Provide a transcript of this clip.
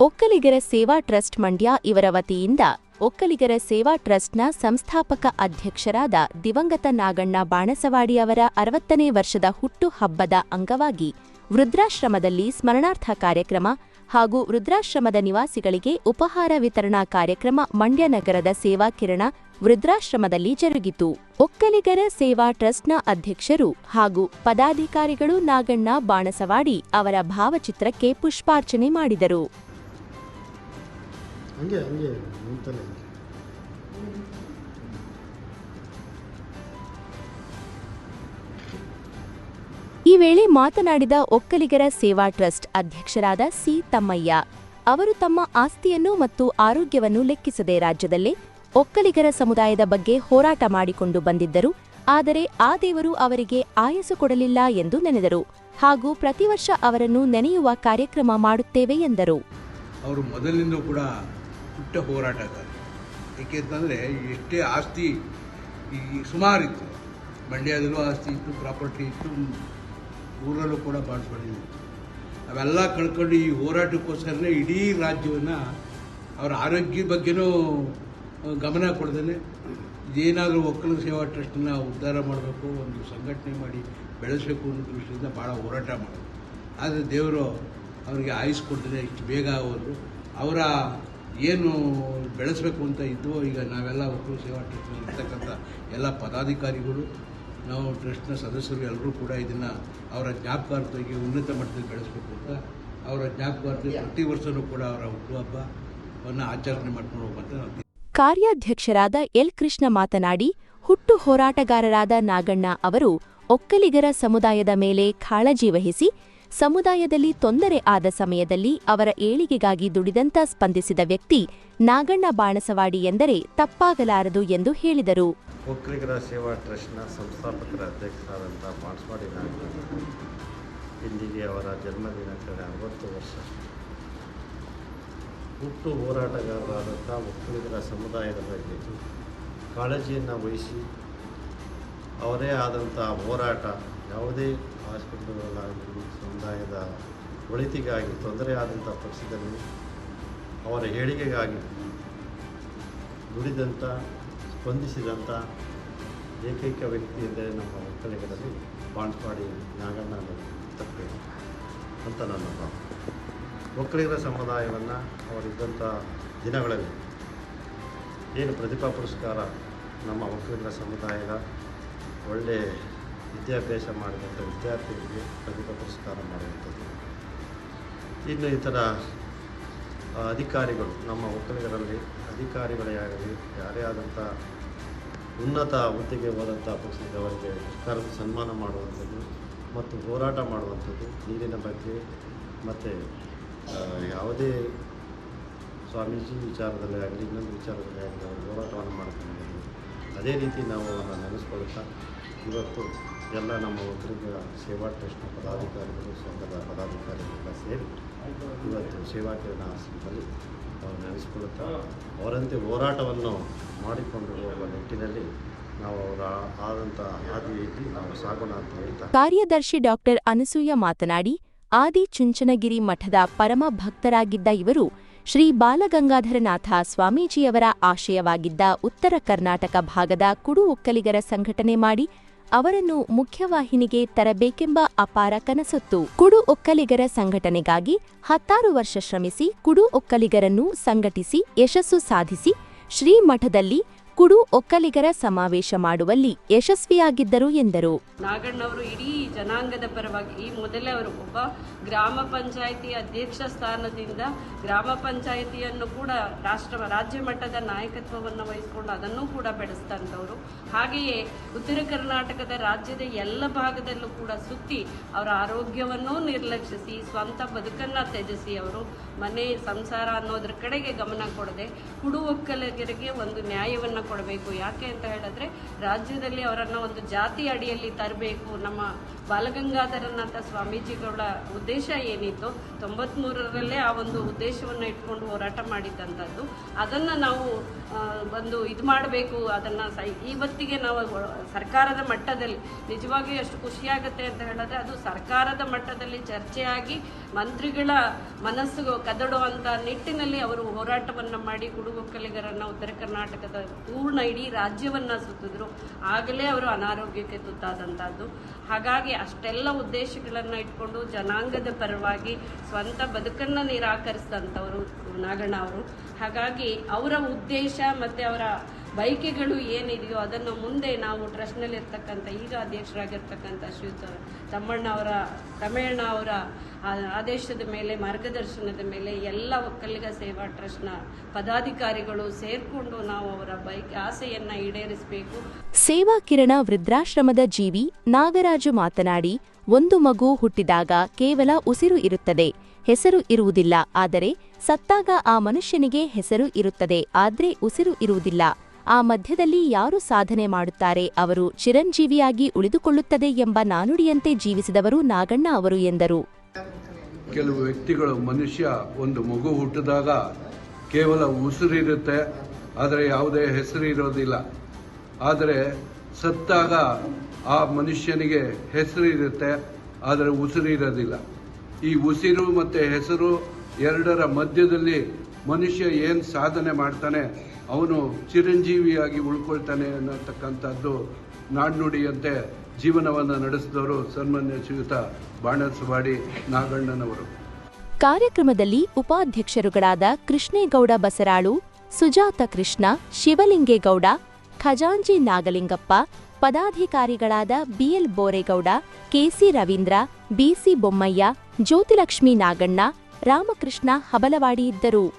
ಒಕ್ಕಲಿಗರ ಸೇವಾ ಟ್ರಸ್ಟ್ ಮಂಡ್ಯ ಇವರ ವತಿಯಿಂದ ಒಕ್ಕಲಿಗರ ಸೇವಾ ಟ್ರಸ್ಟ್ನ ಸಂಸ್ಥಾಪಕ ಅಧ್ಯಕ್ಷರಾದ ದಿವಂಗತ ನಾಗಣ್ಣ ಬಾಣಸವಾಡಿ ಅವರ ಅರವತ್ತನೇ ವರ್ಷದ ಹುಟ್ಟು ಹಬ್ಬದ ಅಂಗವಾಗಿ ವೃದ್ಧಾಶ್ರಮದಲ್ಲಿ ಸ್ಮರಣಾರ್ಥ ಕಾರ್ಯಕ್ರಮ ಹಾಗೂ ವೃದ್ಧಾಶ್ರಮದ ನಿವಾಸಿಗಳಿಗೆ ಉಪಹಾರ ವಿತರಣಾ ಕಾರ್ಯಕ್ರಮ ಮಂಡ್ಯ ನಗರದ ಸೇವಾ ಕಿರಣ ವೃದ್ಧಾಶ್ರಮದಲ್ಲಿ ಜರುಗಿತು. ಒಕ್ಕಲಿಗರ ಸೇವಾ ಟ್ರಸ್ಟ್ನ ಅಧ್ಯಕ್ಷರು ಹಾಗೂ ಪದಾಧಿಕಾರಿಗಳು ನಾಗಣ್ಣ ಬಾಣಸವಾಡಿ ಅವರ ಭಾವಚಿತ್ರಕ್ಕೆ ಪುಷ್ಪಾರ್ಚನೆ ಮಾಡಿದರು. ಹಂಗೆ ಹಂಗೆ ನಿಂತಲ್ಲ. ಈ ವೇಳೆ ಮಾತನಾಡಿದ ಒಕ್ಕಲಿಗರ ಸೇವಾ ಟ್ರಸ್ಟ್ ಅಧ್ಯಕ್ಷರಾದ ಸಿ ತಮ್ಮಯ್ಯ ಅವರು ತಮ್ಮ ಆಸ್ತಿಯನ್ನು ಮತ್ತು ಆರೋಗ್ಯವನ್ನು ಲೆಕ್ಕಿಸದೆ ರಾಜ್ಯದಲ್ಲೇ ಒಕ್ಕಲಿಗರ ಸಮುದಾಯದ ಬಗ್ಗೆ ಹೋರಾಟ ಮಾಡಿಕೊಂಡು ಬಂದಿದ್ದರು ಆದರೆ ಆ ದೇವರು ಅವರಿಗೆ ಆಯಸ್ಸು ಕೊಡಲಿಲ್ಲ ಎಂದು ನೆನೆದರು ಹಾಗೂ ಪ್ರತಿ ವರ್ಷ ಅವರನ್ನು ನೆನೆಯುವ ಕಾರ್ಯಕ್ರಮ ಮಾಡುತ್ತೇವೆ ಎಂದರು. ಅವರು ಮೊದಲಿನಿಂದ ಕೂಡ ಪುಟ್ಟ ಹೋರಾಟಗಾರ ಏಕೆಂತಂದರೆ ಎಷ್ಟೇ ಆಸ್ತಿ ಈ ಸುಮಾರಿತ್ತು. ಮಂಡ್ಯದಲ್ಲೂ ಆಸ್ತಿ ಇತ್ತು, ಪ್ರಾಪರ್ಟಿ ಇತ್ತು, ಊರಲ್ಲೂ ಕೂಡ ಬಾಳ್ಸ್ಕೊಂಡಿದ್ದು ಅವೆಲ್ಲ ಕಳ್ಕೊಂಡು ಈ ಹೋರಾಟಕ್ಕೋಸ್ಕರನೇ ಇಡೀ ರಾಜ್ಯವನ್ನು ಅವರ ಆರೋಗ್ಯದ ಬಗ್ಗೆನೂ ಗಮನ ಕೊಡ್ದೇ ಇದೇನಾದರೂ ಒಕ್ಕಲು ಸೇವಾ ಟ್ರಸ್ಟನ್ನು ಉದ್ಧಾರ ಮಾಡಬೇಕು, ಒಂದು ಸಂಘಟನೆ ಮಾಡಿ ಬೆಳೆಸಬೇಕು ಅನ್ನೋ ದೃಷ್ಟಿಯಿಂದ ಭಾಳ ಹೋರಾಟ ಮಾಡಿದ್ರು ಆದರೆ ದೇವರು ಅವರಿಗೆ ಆಯುಸ್ ಕೊಡ್ತಾರೆ ಇಷ್ಟು ಬೇಗ ಅವರು ಅವರ ಏನು ಬೆಳೆಸಬೇಕು ಅಂತ ಇದ್ದು ಈಗ ನಾವೆಲ್ಲ ಒಕ್ಕಲು ಸೇವಾ ಟ್ರಸ್ಟ್ನಲ್ಲಿ ಇರ್ತಕ್ಕಂಥ ಎಲ್ಲ ಪದಾಧಿಕಾರಿಗಳು ನಾವು ಟ್ರಸ್ಟ್ನ ಸದಸ್ಯರು ಎಲ್ಲರೂ ಕೂಡ ಇದನ್ನು ಅವರ ಜ್ಞಾಪಕಾರ್ಥವಾಗಿ ಉನ್ನತ ಮಟ್ಟದಲ್ಲಿ ಬೆಳೆಸಬೇಕು ಅಂತ ಅವರ ಜ್ಞಾಪಕಾರ್ಥ ಪ್ರತಿ ವರ್ಷವೂ ಕೂಡ ಅವರ ಹುಟ್ಟುಹಬ್ಬವನ್ನು ಆಚರಣೆ ಮಾಡ್ಕೊಂಡು ಹೋಗುವಂತ ನಾವು ಕಾರ್ಯಾಧ್ಯಕ್ಷರಾದ ಎಲ್ ಕೃಷ್ಣ ಮಾತನಾಡಿ ಹುಟ್ಟು ಹೋರಾಟಗಾರರಾದ ನಾಗಣ್ಣ ಅವರು ಒಕ್ಕಲಿಗರ ಸಮುದಾಯದ ಮೇಲೆ ಕಾಳಜಿ ವಹಿಸಿ ಸಮುದಾಯದಲ್ಲಿ ತೊಂದರೆ ಆದ ಸಮಯದಲ್ಲಿ ಅವರ ಏಳಿಗೆಗಾಗಿ ದುಡಿದಂತ ಸ್ಪಂದಿಸಿದ ವ್ಯಕ್ತಿ ನಾಗಣ್ಣ ಬಾಣಸವಾಡಿ ಎಂದರೆ ತಪ್ಪಾಗಲಾರದು ಎಂದು ಹೇಳಿದರು. ಒಕ್ಕಲಿಗರ ಸೇವಾ ಟ್ರಸ್ಟ್ನ ಸಂಸ್ಥಾಪಕರ ಅಧ್ಯಕ್ಷರಾದಂಥ ಬಾಣಸವಾಡಿ ನಾಗರಾಜ್ ಇಂದಿಗೆ ಅವರ ಜನ್ಮದಿನಾಚರಣೆ ಅರವತ್ತು ವರ್ಷ. ಹುಟ್ಟು ಹೋರಾಟಗಾರರಾದಂಥ ಒಕ್ಕಲಿಗರ ಸಮುದಾಯದ ಬಗ್ಗೆ ಕಾಳಜಿಯನ್ನು ವಹಿಸಿ ಅವರೇ ಆದಂಥ ಹೋರಾಟ ಯಾವುದೇ ಹಾಸ್ಪಿಟಲ್ಗಳಾಗಲಿ ಸಮುದಾಯದ ಒಳಿತಿಗಾಗಿ ತೊಂದರೆಯಾದಂಥ ಪಕ್ಷದಲ್ಲಿ ಅವರ ಹೇಳಿಕೆಗಾಗಿ ದುಡಿದಂಥ ಸ್ಪಂದಿಸಿದಂಥ ಏಕೈಕ ವ್ಯಕ್ತಿ ಎಂದರೆ ನಮ್ಮ ಒಕ್ಕಲಿಗರಲ್ಲಿ ಬಾಣ್ಪಾಡಿ ನಾಗಣ್ಣ ತಪ್ಪೆ ಅಂತ ನನ್ನ ಭಾವ ಒಕ್ಕಲಿಗರ ಸಮುದಾಯವನ್ನು ಅವರಿದ್ದಂಥ ದಿನಗಳಲ್ಲಿ ಏನು ಪ್ರತಿಭಾ ಪುರಸ್ಕಾರ ನಮ್ಮ ಒಕ್ಕಲಿಗರ ಸಮುದಾಯದ ಒಳ್ಳೆಯ ವಿದ್ಯಾಭ್ಯಾಸ ಮಾಡಿದಂಥ ವಿದ್ಯಾರ್ಥಿಗಳಿಗೆ ಪ್ರತಿಭಾ ಪುರಸ್ಕಾರ ಮಾಡುವಂಥದ್ದು. ಇನ್ನು ಇತರ ಥರ ಅಧಿಕಾರಿಗಳು, ನಮ್ಮ ಒಕ್ಕಲಿಗರಲ್ಲಿ ಅಧಿಕಾರಿಗಳೇ ಆಗಲಿ ಯಾರೇ ಆದಂಥ ಉನ್ನತ ಹುದ್ದೆಗೆ ಹೋದಂಥ ಪಕ್ಷದವರಿಗೆ ಸರ್ಕಾರದ ಸನ್ಮಾನ ಮಾಡುವಂಥದ್ದು ಮತ್ತು ಹೋರಾಟ ಮಾಡುವಂಥದ್ದು ನೀರಿನ ಬಗ್ಗೆ ಮತ್ತು ಯಾವುದೇ ಸ್ವಾಮೀಜಿ ವಿಚಾರದಲ್ಲೇ ಆಗಲಿ, ಇನ್ನೊಂದು ವಿಚಾರದಲ್ಲಿ ಆಗಲಿ ಅವರು ಹೋರಾಟವನ್ನು ಮಾಡ್ತೀವಿ ಅದೇ ರೀತಿ ನಾವು ಅವರನ್ನು ನೆನೆಸ್ಕೊಳ್ತಾ ಇವತ್ತು ಎಲ್ಲ ನಮ್ಮ ಒಕ್ಕಲಿಗರ ಸೇವಾ ಟ್ರಸ್ಟ್ನ ಪದಾಧಿಕಾರಿಗಳು, ಸಂಘದ ಪದಾಧಿಕಾರಿಗಳೆಲ್ಲ ಸೇರಿ ಇವತ್ತು ಸೇವಾ ಕಿರಣ ಆಶ್ರಮದಲ್ಲಿ ಅವರು ನೆನೆಸ್ಕೊಳ್ತಾ ಅವರಂತೆ ಹೋರಾಟವನ್ನು ಮಾಡಿಕೊಂಡು ಹೋಗುವ ನಿಟ್ಟಿನಲ್ಲಿ ನಾವು ಅವರ ಅಂತ ಕಾರ್ಯದರ್ಶಿ ಡಾಕ್ಟರ್ ಅನಸೂಯ ಮಾತನಾಡಿ, ಆದಿ ಚುಂಚನಗಿರಿ ಮಠದ ಪರಮ ಭಕ್ತರಾಗಿದ್ದ ಇವರು ಶ್ರೀ ಬಾಲಗಂಗಾಧರನಾಥ ಸ್ವಾಮೀಜಿಯವರ ಆಶಯವಾಗಿದ್ದ ಉತ್ತರ ಕರ್ನಾಟಕ ಭಾಗದ ಕುಡು ಒಕ್ಕಲಿಗರ ಸಂಘಟನೆ ಮಾಡಿ ಅವರನ್ನು ಮುಖ್ಯವಾಹಿನಿಗೆ ತರಬೇಕೆಂಬ ಅಪಾರ ಕನಸೊತ್ತು. ಕುಡು ಒಕ್ಕಲಿಗರ ಸಂಘಟನೆಗಾಗಿ ಹತ್ತಾರು ವರ್ಷ ಶ್ರಮಿಸಿ ಕುಡು ಒಕ್ಕಲಿಗರನ್ನು ಸಂಘಟಿಸಿ ಯಶಸ್ಸು ಸಾಧಿಸಿ ಶ್ರೀಮಠದಲ್ಲಿ ಕುಡು ಒಕ್ಕಲಿಗರ ಸಮಾವೇಶ ಮಾಡುವಲ್ಲಿ ಯಶಸ್ವಿಯಾಗಿದ್ದರು ಎಂದರು. ನಾಗಣ್ಣವರು ಇಡೀ ಜನಾಂಗದ ಪರವಾಗಿ ಈ ಮೊದಲೇ ಅವರು ಒಬ್ಬ ಗ್ರಾಮ ಪಂಚಾಯಿತಿ ಅಧ್ಯಕ್ಷ ಸ್ಥಾನದಿಂದ ಗ್ರಾಮ ಪಂಚಾಯಿತಿಯನ್ನು ಕೂಡ ರಾಷ್ಟ್ರ ರಾಜ್ಯ ಮಟ್ಟದ ನಾಯಕತ್ವವನ್ನು ವಹಿಸಿಕೊಂಡು ಅದನ್ನು ಕೂಡ ಬೆಳೆಸ್ತಂತವರು ಹಾಗೆಯೇ ಉತ್ತರ ಕರ್ನಾಟಕದ ರಾಜ್ಯದ ಎಲ್ಲ ಭಾಗದಲ್ಲೂ ಕೂಡ ಸುತ್ತಿ ಅವರ ಆರೋಗ್ಯವನ್ನೂ ನಿರ್ಲಕ್ಷಿಸಿ ಸ್ವಂತ ಬದುಕನ್ನು ತ್ಯಜಿಸಿ ಅವರು ಮನೆ, ಸಂಸಾರ ಅನ್ನೋದ್ರ ಕಡೆಗೆ ಗಮನ ಕೊಡದೆ ಕುಡು ಒಕ್ಕಲಿಗರಿಗೆ ಒಂದು ನ್ಯಾಯವನ್ನು ಮಾಡಿಕೊಡ್ಬೇಕು ಯಾಕೆ ಅಂತ ಹೇಳಿದ್ರೆ ರಾಜ್ಯದಲ್ಲಿ ಅವರನ್ನು ಒಂದು ಜಾತಿ ಅಡಿಯಲ್ಲಿ ತರಬೇಕು. ನಮ್ಮ ಬಾಲಗಂಗಾಧರನಾಥ ಸ್ವಾಮೀಜಿಗಳ ಉದ್ದೇಶ ಏನಿತ್ತು ತೊಂಬತ್ಮೂರರಲ್ಲೇ ಆ ಒಂದು ಉದ್ದೇಶವನ್ನು ಇಟ್ಕೊಂಡು ಹೋರಾಟ ಮಾಡಿದ್ದಂಥದ್ದು. ಅದನ್ನು ನಾವು ಒಂದು ಇದು ಮಾಡಬೇಕು. ಅದನ್ನು ಇವತ್ತಿಗೆ ನಾವು ಸರ್ಕಾರದ ಮಟ್ಟದಲ್ಲಿ ನಿಜವಾಗಿ ಎಷ್ಟು ಖುಷಿಯಾಗುತ್ತೆ ಅಂತ ಹೇಳಿದ್ರೆ ಅದು ಸರ್ಕಾರದ ಮಟ್ಟದಲ್ಲಿ ಚರ್ಚೆಯಾಗಿ ಮಂತ್ರಿಗಳ ಮನಸ್ಸು ಕದಡುವಂಥ ನಿಟ್ಟಿನಲ್ಲಿ ಅವರು ಹೋರಾಟವನ್ನು ಮಾಡಿ ಗುಡುಗೊಕ್ಕಲಿಗರನ್ನು ಉತ್ತರ ಕರ್ನಾಟಕದ ಪೂರ್ಣ ಇಡೀ ರಾಜ್ಯವನ್ನು ಸುತ್ತಿದ್ರು. ಆಗಲೇ ಅವರು ಅನಾರೋಗ್ಯಕ್ಕೆ ತುತ್ತಾದಂಥದ್ದು ಹಾಗಾಗಿ ಅಷ್ಟೆಲ್ಲ ಉದ್ದೇಶಗಳನ್ನು ಇಟ್ಕೊಂಡು ಜನಾಂಗದ ಪರವಾಗಿ ಸ್ವಂತ ಬದುಕನ್ನು ನಿರಾಕರಿಸಿದಂಥವರು ನಾಗಣ್ಣ ಅವರು. ಹಾಗಾಗಿ ಅವರ ಉದ್ದೇಶ ಮತ್ತು ಅವರ ಬೈಕೆಗಳು ಏನಿದೆಯೋ ಅದನ್ನು ಮುಂದೆ ನಾವು ಟ್ರಸ್ಟ್ನಲ್ಲಿರ್ತಕ್ಕಂಥ ಈಗ ಅಧ್ಯಕ್ಷರಾಗಿರ್ತಕ್ಕಂಥ ಶ್ರೀಯುತ ತಮ್ಮಣ್ಣ ಅವರ ತಮಿಳಣ್ಣ ಅವರ ಆದೇಶದ ಮೇಲೆ, ಮಾರ್ಗದರ್ಶನದ ಮೇಲೆ ಎಲ್ಲ ಒಕ್ಕಲಿಗ ಸೇವಾ ಟ್ರಸ್ಟ್ನ ಪದಾಧಿಕಾರಿಗಳು ಸೇರಿಕೊಂಡು ನಾವು ಅವರ ಬೈಕ್ ಆಸೆಯನ್ನು ಈಡೇರಿಸಬೇಕು. ಸೇವಾ ಕಿರಣ ವೃದ್ಧಾಶ್ರಮದ ಜೀವಿ ನಾಗರಾಜು ಮಾತನಾಡಿ, ಒಂದು ಮಗು ಹುಟ್ಟಿದಾಗ ಕೇವಲ ಉಸಿರು ಇರುತ್ತದೆ, ಹೆಸರು ಇರುವುದಿಲ್ಲ, ಆದರೆ ಸತ್ತಾಗ ಆ ಮನುಷ್ಯನಿಗೆ ಹೆಸರು ಇರುತ್ತದೆ, ಆದ್ರೆ ಉಸಿರು ಇರುವುದಿಲ್ಲ. ಆ ಮಧ್ಯದಲ್ಲಿ ಯಾರು ಸಾಧನೆ ಮಾಡುತ್ತಾರೆ? ಅವರು ಚಿರಂಜೀವಿಯಾಗಿ ಉಳಿದುಕೊಳ್ಳುತ್ತದೆ ಎಂಬ ನಾನುಡಿಯಂತೆ ಜೀವಿಸಿದವರು ನಾಗಣ್ಣ ಅವರು ಎಂದರು. ಕೆಲವು ವ್ಯಕ್ತಿಗಳು ಮನುಷ್ಯ ಒಂದು ಮಗು ಹುಟ್ಟಿದಾಗ ಕೇವಲ ಉಸಿರಿರುತ್ತೆ ಆದರೆ ಯಾವುದೇ ಹೆಸರು ಇರೋದಿಲ್ಲ. ಆದರೆ ಸತ್ತಾಗ ಆ ಮನುಷ್ಯನಿಗೆ ಹೆಸರು ಇರುತ್ತೆ, ಆದರೆ ಉಸಿರು ಇರೋದಿಲ್ಲ. ಈ ಉಸಿರು ಮತ್ತು ಹೆಸರು ಎರಡರ ಮಧ್ಯದಲ್ಲಿ ಮನುಷ್ಯ ಏನು ಸಾಧನೆ ಮಾಡ್ತಾನೆ ಅವನು ಚಿರಂಜೀವಿಯಾಗಿ ಉಳ್ಕೊಳ್ತಾನೆ ಅನ್ನತಕ್ಕಂಥದ್ದು ನಾಣ್ಣುಡಿಯಂತೆ ಜೀವನವನ್ನು ನಡೆಸಿದವರು ಸನ್ಮಾನ್ಯ ಶ್ರೀಯುತ ಬಾಣಸವಾಡಿ ನಾಗಣ್ಣನವರು. ಕಾರ್ಯಕ್ರಮದಲ್ಲಿ ಉಪಾಧ್ಯಕ್ಷರುಗಳಾದ ಕೃಷ್ಣೇಗೌಡ ಬಸರಾಳು, ಸುಜಾತ ಕೃಷ್ಣ, ಶಿವಲಿಂಗೇಗೌಡ ಖಜಾಂಜಿ Nagalingappa, ಪದಾಧಿಕಾರಿಗಳಾದ B L Boregowda, K C Ravindra, B C Bommaiah, Jyothilakshmi Naganna, Ramakrishna Habalawadi ಇದ್ದರು.